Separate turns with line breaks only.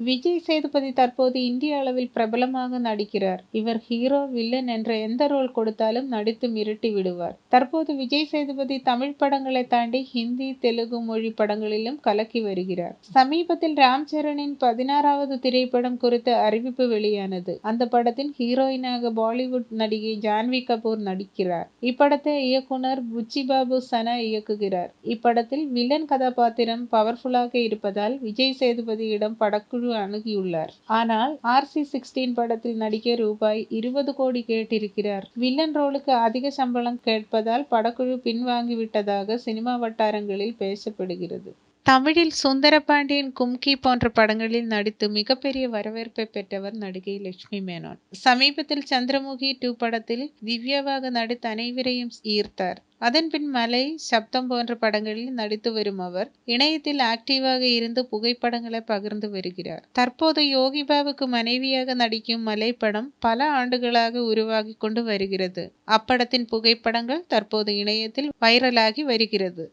விஜய் சேதுபதி தற்போது இந்திய அளவில் பிரபலமாக நடிக்கிறார். இவர் ஹீரோ, வில்லன் என்ற எந்த ரோல் கொடுத்தாலும் நடித்து மிரட்டி விடுவார். தற்போது விஜய் சேதுபதி தமிழ் படங்களை தாண்டி ஹிந்தி, தெலுங்கு மொழி படங்களிலும் கலக்கி வருகிறார். சமீபத்தில் ராம்சரணின் பதினாறாவது திரைப்படம் குறித்த அறிவிப்பு வெளியானது. அந்த படத்தின் ஹீரோயினாக பாலிவுட் நடிகை ஜான்வி கபூர் நடிக்கிறார். இப்படத்தை இயக்குனர் புச்சிபாபு சனா இயக்குகிறார். இப்படத்தில் வில்லன் கதாபாத்திரம் பவர்ஃபுல்லாக இருப்பதால் விஜய் சேதுபதியிடம் படக்குழு குழு அணுகியுள்ளார். ஆனால் ஆர். சி சிக்ஸ்டீன் படத்தில் நடிக்க ரூபாய் இருபது கோடி கேட்டிருக்கிறார். வில்லன் ரோலுக்கு அதிக சம்பளம் கேட்பதால் படக்குழு பின்வாங்கிவிட்டதாக சினிமா வட்டாரங்களில் பேசப்படுகிறது. தமிழில் சுந்தரபாண்டியன், கும்கி போன்ற படங்களில் நடித்து மிகப்பெரிய வரவேற்பை பெற்றவர் நடிகை லட்சுமி மேனன். சமீபத்தில் சந்திரமுகி டூ படத்தில் திவ்யாவாக நடித்து அனைவரையும் ஈர்த்தார். அதன்பின் மலை, சப்தம் போன்ற படங்களில் நடித்து வரும் அவர் இணையத்தில் ஆக்டிவாக இருந்து புகைப்படங்களை பகிர்ந்து வருகிறார். தற்போது யோகிபாவுக்கு மனைவியாக நடிக்கும் மலை படம் பல ஆண்டுகளாக உருவாகி கொண்டு வருகிறது. அப்படத்தின் புகைப்படங்கள் தற்போது இணையத்தில் வைரலாகி வருகிறது.